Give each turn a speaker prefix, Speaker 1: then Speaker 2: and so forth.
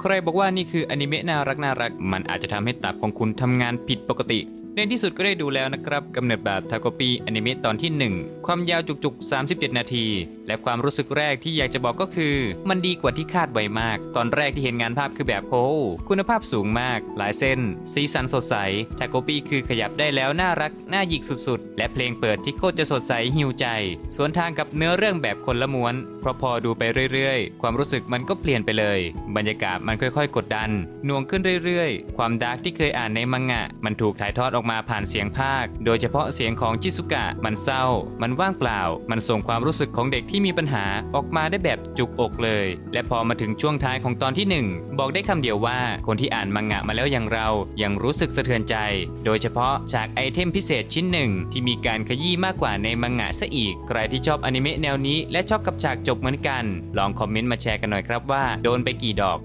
Speaker 1: ใครบอกว่านี่คืออนิเมะน่ารักน่ารัก มันอาจจะทำให้ตับของคุณทำงานผิดปกติ ในที่สุดก็ได้ดูแล้วนะครับกำเนิดแบบทาโกปีอนิเมะตอนที่ 1 ความยาวจุกๆ 37 นาที และความรู้สึกแรกที่อยากจะบอกก็คือ มันดีกว่าที่คาดไว้มาก ตอนแรกที่เห็นงานภาพคือแบบโอ้คุณภาพสูงมาก หลายเส้น สีสันสดใสทาโกปีคือขยับได้แล้วน่ารัก น่าหยิกสุดๆ และเพลงเปิดที่โคตรจะสดใสหิวใจ สวนทางกับเนื้อเรื่องแบบคนละม้วน เพราะพอดูไปเรื่อยๆ ความรู้สึกมันก็เปลี่ยนไปเลย บรรยากาศมันค่อยๆ กดดันหน่วงขึ้นเรื่อยๆ ความดาร์กที่เคยอ่านในมังงะ มันถูกถ่ายทอดออกอกมาผ่านเสียงภาค โดยเฉพาะเสียงของจิสุกะ มันเศร้า มันว่างเปล่า มันส่งความรู้สึกของเด็กที่มีปัญหาออกมาได้แบบจุกอกเลย และพอมาถึงช่วงท้ายของตอนที่หนึ่งบอกได้คำเดียวว่าคนที่อ่านมังงะมาแล้วอย่างเรายังรู้สึกสะเทือนใจ โดยเฉพาะฉากไอเทมพิเศษชิ้นหนึ่งที่มีการขยี้มากกว่าในมังงะซะอีก ใครที่ชอบอนิเมะแนวนี้และชอบกับฉากจบเหมือนกัน ลองคอมเมนต์มาแชร์กันหน่อยครับว่าโดนไปกี่ดอก